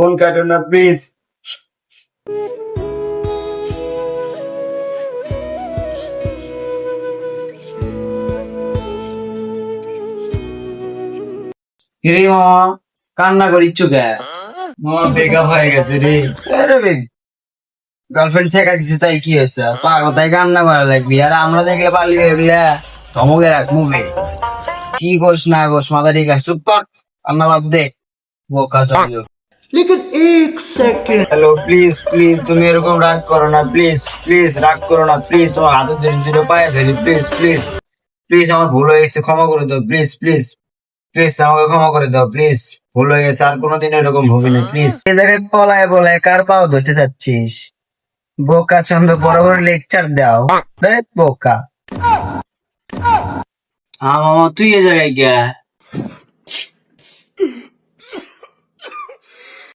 Phone কাটো না please রে মামা কান্না করিচ্ছু কে? মামা ব্রেকআপ হয়ে গেছে রে। গার্লফ্রেন্ড শেখা দিছিস তাই কি হয়েছে? পাগল তাই কান্না করা লাগবি। আর আমরা দেখলে পারলি এগুলা। ধমকে রাখ মুখে। কি কোস না কোস মাথা ঠিক আছে চুপ কর। কান্না বাদ দে। বোকা চল হ্যালো প্লিজ প্লিজ তুমি এরকম রাগ করো না প্লিজ প্লিজ রাগ করো না প্লিজ তোমার হাতে ধরে ধরে পায়ে ধরি প্লিজ প্লিজ প্লিজ আমার ভুল হয়ে গেছে ক্ষমা করে দাও প্লিজ প্লিজ প্লিজ আমাকে ক্ষমা করে দাও প্লিজ ভুল হয়ে গেছে আর কোনোদিন এরকম হবে না প্লিজ এ জায়গায় পলায় পলায় কার পাও ধরতে চাচ্ছিস বোকা চন্দ বড় বড় লেকচার দাও দেখ বোকা আ মামা তুই এ জায়গায় গিয়া